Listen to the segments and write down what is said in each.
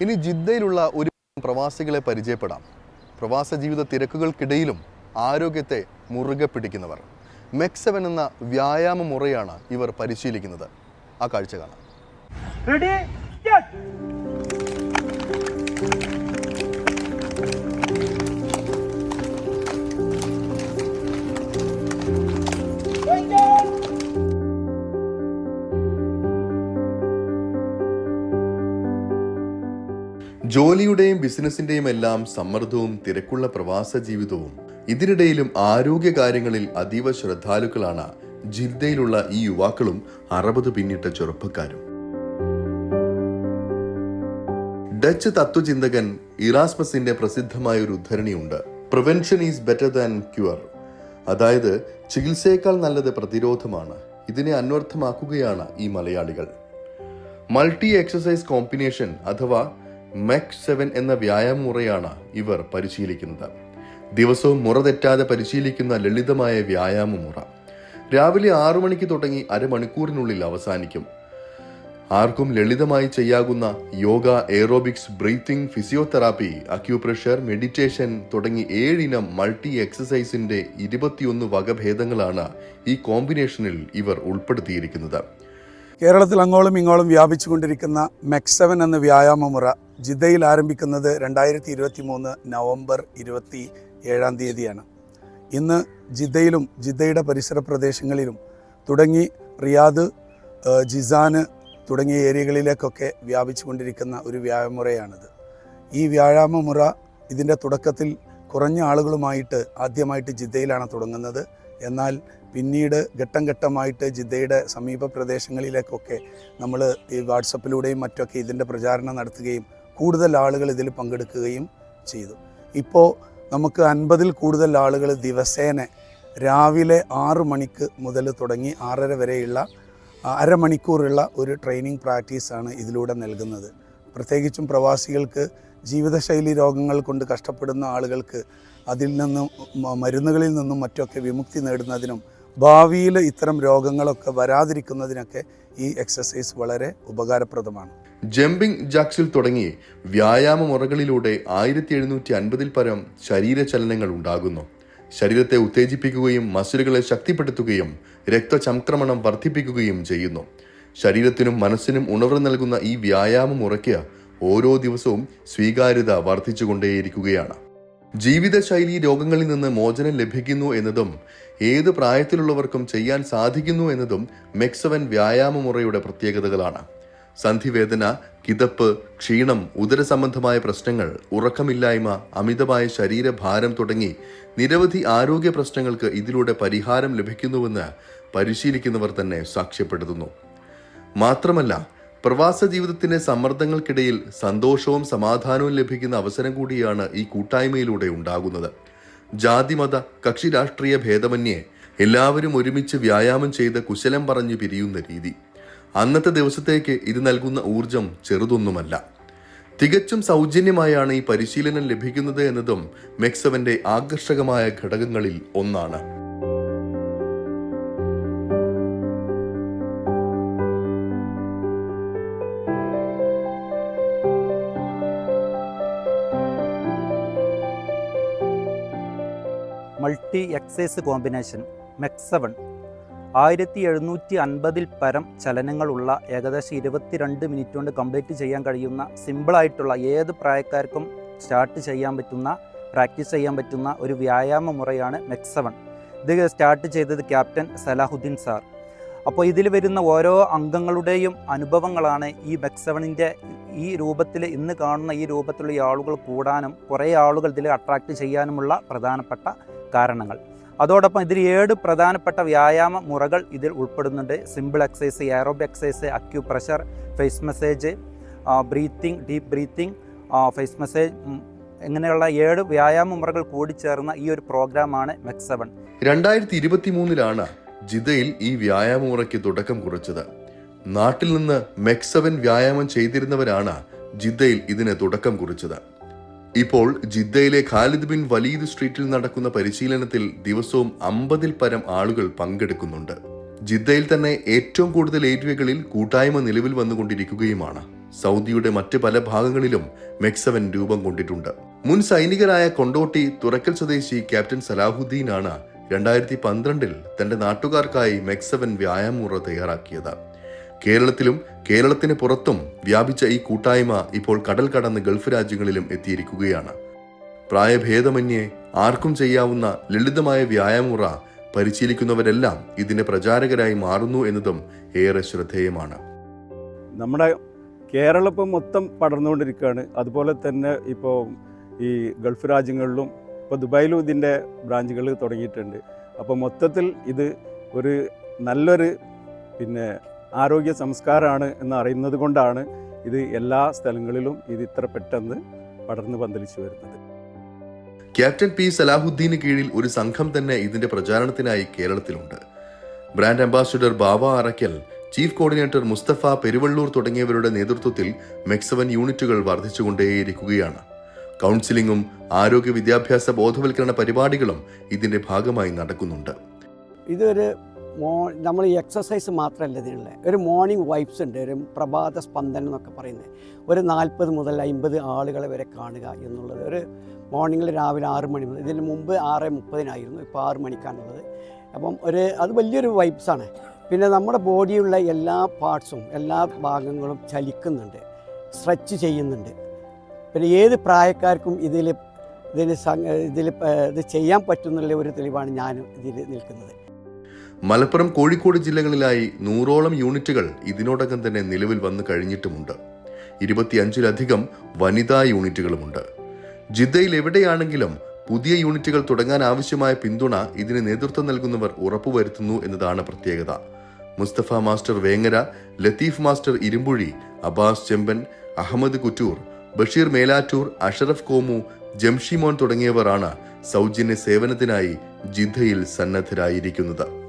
ഇനി ജിദ്ദയിലുള്ള ഒരു പ്രവാസികളെ പരിചയപ്പെടാം. പ്രവാസ ജീവിത തിരക്കുകൾക്കിടയിലും ആരോഗ്യത്തെ മുറുകെ പിടിക്കുന്നവർ. മെക്സവൻ എന്ന വ്യായാമ മുറയാണ് ഇവർ പരിശീലിക്കുന്നത്. ആ കാഴ്ച കാണാം. ജോലിയുടെയും ബിസിനസിന്റെയും എല്ലാം സമ്മർദ്ദവും തിരക്കുള്ള പ്രവാസ ജീവിതവും. ഇതിനിടയിലും ആരോഗ്യ കാര്യങ്ങളിൽ അതീവ ശ്രദ്ധാലുക്കളാണ് ജിദ്ദയിലുള്ള ഈ യുവാക്കളും അറുപത് പിന്നിട്ട ചെറുപ്പക്കാരും. ഡച്ച് തത്വചിന്തകൻ ഇറാസ്മസിന്റെ പ്രസിദ്ധമായ ഒരു ഉദ്ധരണിയുണ്ട്. Prevention is better than cure അതായത് ചികിത്സയേക്കാൾ നല്ലത് പ്രതിരോധമാണ്. ഇതിനെ അന്വർത്ഥമാക്കുകയാണ് ഈ മലയാളികൾ. മൾട്ടി എക്സസൈസ് കോമ്പിനേഷൻ അഥവാ മെക് സെവൻ എന്ന വ്യായാമ മുറയാണ് ഇവർ പരിശീലിക്കുന്നത്. ദിവസവും മുറ തെറ്റാതെ പരിശീലിക്കുന്ന ലളിതമായ വ്യായാമ മുറ. രാവിലെ ആറു മണിക്ക് തുടങ്ങി അരമണിക്കൂറിനുള്ളിൽ അവസാനിക്കും. ആർക്കും ലളിതമായി ചെയ്യാകുന്ന yoga aerobics breathing physiotherapy acupressure meditation തുടങ്ങി ഏഴിനം മൾട്ടി എക്സസൈസിന്റെ ഇരുപത്തിയൊന്ന് വകഭേദങ്ങളാണ് ഈ കോമ്പിനേഷനിൽ ഇവർ ഉൾപ്പെടുത്തിയിരിക്കുന്നത്. കേരളത്തിൽ അങ്ങോളം ഇങ്ങോളം വ്യാപിച്ചുകൊണ്ടിരിക്കുന്ന മെക്സവൻ എന്ന വ്യായാമമുറ ജിദ്ദയിൽ ആരംഭിക്കുന്നത് രണ്ടായിരത്തി ഇരുപത്തി മൂന്ന് നവംബർ ഇരുപത്തി ഏഴാം തീയതിയാണ്. ഇന്ന് ജിദ്ദയിലും ജിദ്ദയുടെ പരിസര പ്രദേശങ്ങളിലും തുടങ്ങി റിയാദ് ജിസാന് തുടങ്ങിയ ഏരിയകളിലേക്കൊക്കെ വ്യാപിച്ചുകൊണ്ടിരിക്കുന്ന ഒരു വ്യായാമമുറയാണിത്. ഈ വ്യായാമമുറ ഇതിന്റെ തുടക്കത്തിൽ കുറഞ്ഞ ആളുകളുമായിട്ട് ആദ്യമായിട്ട് ജിദ്ദയിലാണ് തുടങ്ങുന്നത്. എന്നാൽ പിന്നീട് ഘട്ടം ഘട്ടമായിട്ട് ജിദ്ദയുടെ സമീപ പ്രദേശങ്ങളിലേക്കൊക്കെ നമ്മൾ ഈ വാട്സപ്പിലൂടെയും മറ്റൊക്കെ ഇതിന്റെ പ്രചാരണം നടത്തുകയും കൂടുതൽ ആളുകൾ ഇതിൽ പങ്കെടുക്കുകയും ചെയ്തു. ഇപ്പോൾ നമുക്ക് അൻപതിൽ കൂടുതൽ ആളുകൾ ദിവസേന രാവിലെ ആറ് മണിക്ക് മുതൽ തുടങ്ങി ആറര വരെയുള്ള അരമണിക്കൂറുള്ള ഒരു ട്രെയിനിങ് പ്രാക്ടീസാണ് ഇതിലൂടെ നൽകുന്നത്. പ്രത്യേകിച്ചും പ്രവാസികൾക്ക് ജീവിതശൈലി രോഗങ്ങൾ കൊണ്ട് കഷ്ടപ്പെടുന്ന ആളുകൾക്ക് അതിൽ നിന്നും മരുന്നുകളിൽ നിന്നും മറ്റൊക്കെ വിമുക്തി നേടുന്നതിനും ഭാവിയിൽ ഇത്തരം രോഗങ്ങളൊക്കെ വരാതിരിക്കുന്നതിനൊക്കെ ഈ എക്സസൈസ് വളരെ ഉപകാരപ്രദമാണ്. ജമ്പിംഗ് ജാക്സിൽ തുടങ്ങി വ്യായാമ മുറകളിലൂടെ ആയിരത്തി എഴുന്നൂറ്റി അൻപതിൽ പരം ശരീരചലനങ്ങൾ ഉണ്ടാകുന്നു. ശരീരത്തെ ഉത്തേജിപ്പിക്കുകയും മസിലുകളെ ശക്തിപ്പെടുത്തുകയും രക്തചംക്രമണം വർദ്ധിപ്പിക്കുകയും ചെയ്യുന്നു. ശരീരത്തിനും മനസ്സിനും ഉണർവ് നൽകുന്ന ഈ വ്യായാമ മുറയ്ക്ക് ഓരോ ദിവസവും സ്വീകാര്യത വർദ്ധിച്ചുകൊണ്ടേയിരിക്കുകയാണ്. ജീവിതശൈലി രോഗങ്ങളിൽ നിന്ന് മോചനം ലഭിക്കുന്നു എന്നതും ഏത് പ്രായത്തിലുള്ളവർക്കും ചെയ്യാൻ സാധിക്കുന്നു എന്നതും മെക്സവൻ വ്യായാമ മുറയുടെ പ്രത്യേകതകളാണ്. സന്ധിവേദന കിതപ്പ് ക്ഷീണം ഉദരസംബന്ധമായ പ്രശ്നങ്ങൾ ഉറക്കമില്ലായ്മ അമിതമായ ശരീരഭാരം തുടങ്ങി നിരവധി ആരോഗ്യ പ്രശ്നങ്ങൾക്ക് ഇതിലൂടെ പരിഹാരം ലഭിക്കുന്നുവെന്ന് പരിശീലിക്കുന്നവർ തന്നെ സാക്ഷ്യപ്പെടുത്തുന്നു. മാത്രമല്ല പ്രവാസ ജീവിതത്തിന്റെ സമ്മർദ്ദങ്ങൾക്കിടയിൽ സന്തോഷവും സമാധാനവും ലഭിക്കുന്ന അവസരം കൂടിയാണ് ഈ കൂട്ടായ്മയിലൂടെ ഉണ്ടാകുന്നത്. ജാതിമത കക്ഷി രാഷ്ട്രീയ ഭേദമന്യേ എല്ലാവരും ഒരുമിച്ച് വ്യായാമം ചെയ്ത് കുശലം പറഞ്ഞു പിരിയുന്ന രീതി. അന്നത്തെ ദിവസത്തേക്ക് ഇത് നൽകുന്ന ഊർജം ചെറുതൊന്നുമല്ല. തികച്ചും സൗജന്യമായാണ് ഈ പരിശീലനം ലഭിക്കുന്നത് എന്നതും മെക്സവന്റെ ആകർഷകമായ ഘടകങ്ങളിൽ ഒന്നാണ്. മൾട്ടി എക്സൈസ് കോമ്പിനേഷൻ മെക്സവൺ. ആയിരത്തി എഴുന്നൂറ്റി അൻപതിൽ പരം ചലനങ്ങളുള്ള ഏകദേശം ഇരുപത്തിരണ്ട് മിനിറ്റ് കൊണ്ട് കംപ്ലീറ്റ് ചെയ്യാൻ കഴിയുന്ന സിമ്പിളായിട്ടുള്ള ഏത് പ്രായക്കാർക്കും സ്റ്റാർട്ട് ചെയ്യാൻ പറ്റുന്ന പ്രാക്ടീസ് ചെയ്യാൻ പറ്റുന്ന ഒരു വ്യായാമ മുറയാണ് മെക്സവൺ. ഇത് സ്റ്റാർട്ട് ചെയ്തത് ക്യാപ്റ്റൻ സലാഹുദ്ദീൻ സാർ. അപ്പോൾ ഇതിൽ വരുന്ന ഓരോ അംഗങ്ങളുടെയും അനുഭവങ്ങളാണ് ഈ മെക്സവണിന്റെ ഈ രൂപത്തിൽ ഇന്ന് കാണുന്ന ഈ രൂപത്തിലുള്ള ആളുകൾ കൂടാനും കുറേ ആളുകൾ ഇതിൽ അട്രാക്റ്റ് ചെയ്യാനുമുള്ള പ്രധാനപ്പെട്ട കാരണങ്ങൾ. അതോടൊപ്പം ഇതിൽ ഏഴ് പ്രധാനപ്പെട്ട വ്യായാമ മുറകൾ ഇതിൽ ഉൾപ്പെടുന്നുണ്ട്. Simple exercise aerobic exercise acupressure face massage breathing deep breathing face massage ഇങ്ങനെയുള്ള ഏഴ് വ്യായാമ മുറകൾ കൂടിച്ചേർന്ന ഈ ഒരു പ്രോഗ്രാമാണ് മെക്സവൺ. രണ്ടായിരത്തി ഇരുപത്തി മൂന്നിലാണ് ജിദയിൽ ഈ വ്യായാമ മുറയ്ക്ക് തുടക്കം കുറിച്ചത്. നാട്ടിൽ നിന്ന് മെക്സവൻ വ്യായാമം ചെയ്തിരുന്നവരാണ് ജിദ്ദയിൽ ഇതിന് തുടക്കം കുറിച്ചത്. ഇപ്പോൾ ജിദ്ദയിലെ ഖാലിദ് ബിൻ വലീദ് സ്ട്രീറ്റിൽ നടക്കുന്ന പരിശീലനത്തിൽ ദിവസവും അമ്പതിൽ പരം ആളുകൾ പങ്കെടുക്കുന്നുണ്ട്. ജിദ്ദയിൽ തന്നെ ഏറ്റവും കൂടുതൽ ഏരിയകളിൽ കൂട്ടായ്മ നിലവിൽ വന്നുകൊണ്ടിരിക്കുകയുമാണ്. സൗദിയുടെ മറ്റ് പല ഭാഗങ്ങളിലും മെക്സവൻ രൂപം കൊണ്ടിട്ടുണ്ട്. മുൻ സൈനികരായ കൊണ്ടോട്ടി തുറക്കൽ സ്വദേശി ക്യാപ്റ്റൻ സലാഹുദ്ദീനാണ് രണ്ടായിരത്തി പന്ത്രണ്ടിൽ തന്റെ നാട്ടുകാർക്കായി മെക്സവൻ വ്യായാമമുറ തയ്യാറാക്കിയത്. കേരളത്തിലും കേരളത്തിന് പുറത്തും വ്യാപിച്ച ഈ കൂട്ടായ്മ ഇപ്പോൾ കടൽ കടന്ന് ഗൾഫ് രാജ്യങ്ങളിലും എത്തിയിരിക്കുകയാണ്. പ്രായഭേദമന്യേ ആർക്കും ചെയ്യാവുന്ന ലളിതമായ വ്യായാമുറ പരിശീലിക്കുന്നവരെല്ലാം ഇതിന്റെ പ്രചാരകരായി മാറുന്നു എന്നതും ഏറെ ശ്രദ്ധേയമാണ്. നമ്മുടെ കേരളം ഇപ്പം മൊത്തം പടർന്നുകൊണ്ടിരിക്കുകയാണ്. അതുപോലെ തന്നെ ഇപ്പോൾ ഈ ഗൾഫ് രാജ്യങ്ങളിലും ഇപ്പോൾ ദുബായിലും ഇതിന്റെ ബ്രാഞ്ചുകൾ തുടങ്ങിയിട്ടുണ്ട്. അപ്പോൾ മൊത്തത്തിൽ ഇത് ഒരു നല്ലൊരു പിന്നെ ആരോഗ്യ സംസ്കാരമാണ് എന്ന് അറിയുന്നത് കൊണ്ടാണ് ഇത് എല്ലാ സ്ഥലങ്ങളിലും ഇത് ഇത്ര പെട്ടെന്ന് പടർന്നു പന്തലിച്ചു വരുന്നത്. ക്യാപ്റ്റൻ പി സലാഹുദ്ദീന് കീഴിൽ ഒരു സംഘം തന്നെ ഇതിന്റെ പ്രചാരണത്തിനായി കേരളത്തിലുണ്ട്. Brand ambassador Bava Arakkal chief coordinator Mustafa Peruvallur തുടങ്ങിയവരുടെ നേതൃത്വത്തിൽ മെക്സവൻ യൂണിറ്റുകൾ വർദ്ധിച്ചുകൊണ്ടേയിരിക്കുകയാണ്. കൗൺസിലിംഗും ആരോഗ്യ വിദ്യാഭ്യാസ ബോധവൽക്കരണ പരിപാടികളും ഇതിന്റെ ഭാഗമായി നടക്കുന്നുണ്ട്. ഇതൊരു മോ നമ്മൾ ഈ എക്സസൈസ് മാത്രമല്ല ഇതിനുള്ള ഒരു മോർണിംഗ് വൈബ്സ് ഉണ്ട് ഒരു പ്രഭാത സ്പന്ദനം എന്നൊക്കെ പറയുന്നത് ഒരു നാൽപ്പത് മുതൽ അമ്പത് ആളുകളെ വരെ കാണുക എന്നുള്ളത്. ഒരു മോർണിംഗിൽ രാവിലെ ആറ് മണി മുതൽ ഇതിന് മുമ്പ് ആറ് മുപ്പതിനായിരുന്നു ഇപ്പോൾ ആറ് മണിക്കാണുള്ളത്. അപ്പം ഒരു അത് വലിയൊരു വൈബ്സാണ് പിന്നെ നമ്മുടെ ബോഡിയുള്ള എല്ലാ പാർട്സും എല്ലാ ഭാഗങ്ങളും ചലിക്കുന്നുണ്ട് സ്ട്രെച്ച് ചെയ്യുന്നുണ്ട്. പിന്നെ ഏത് പ്രായക്കാർക്കും ഇതിൽ ഇതിൽ ഇതിൽ ഇത് ചെയ്യാൻ പറ്റുന്നുള്ള ഒരു തെളിവാണ് ഞാൻ ഇതിൽ നിൽക്കുന്നത്. മലപ്പുറം കോഴിക്കോട് ജില്ലകളിലായി നൂറോളം യൂണിറ്റുകൾ ഇതിനോടകം തന്നെ നിലവിൽ വന്നു കഴിഞ്ഞിട്ടുമുണ്ട്. ഇരുപത്തിയഞ്ചിലധികം വനിതാ യൂണിറ്റുകളുമുണ്ട്. ജിദ്ദയിൽ എവിടെയാണെങ്കിലും പുതിയ യൂണിറ്റുകൾ തുടങ്ങാൻ ആവശ്യമായ പിന്തുണ ഇതിന് നേതൃത്വം നൽകുന്നവർ ഉറപ്പുവരുത്തുന്നു എന്നതാണ് പ്രത്യേകത. മുസ്തഫ മാസ്റ്റർ വേങ്ങര ലത്തീഫ് മാസ്റ്റർ ഇരുമ്പുഴി അബ്ബാസ് ചെമ്പൻ അഹമ്മദ് കുറ്റൂർ ബഷീർ മേലാറ്റൂർ അഷറഫ് കോമു ജംഷിമോൻ തുടങ്ങിയവരാണ് സൗജന്യ സേവനത്തിനായി ജിദ്ദയിൽ സന്നദ്ധരായിരിക്കുന്നത്.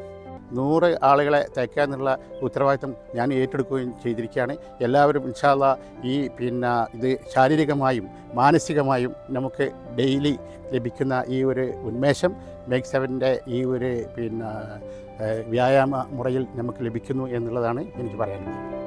നൂറ് ആളുകളെ തയ്ക്കാനുള്ള ഉത്തരവാദിത്തം ഞാൻ ഏറ്റെടുക്കുകയും ചെയ്തിരിക്കുകയാണ്. എല്ലാവരും ഇൻഷാല്ല ഈ പിന്നെ ഇത് ശാരീരികമായും മാനസികമായും നമുക്ക് ഡെയിലി ലഭിക്കുന്ന ഈ ഒരു ഉന്മേഷം മേക്ക് സെവന്റെ ഈ ഒരു പിന്നെ വ്യായാമ മുറയിൽ നമുക്ക് ലഭിക്കുന്നു എന്നുള്ളതാണ് എനിക്ക് പറയാനുള്ളത്.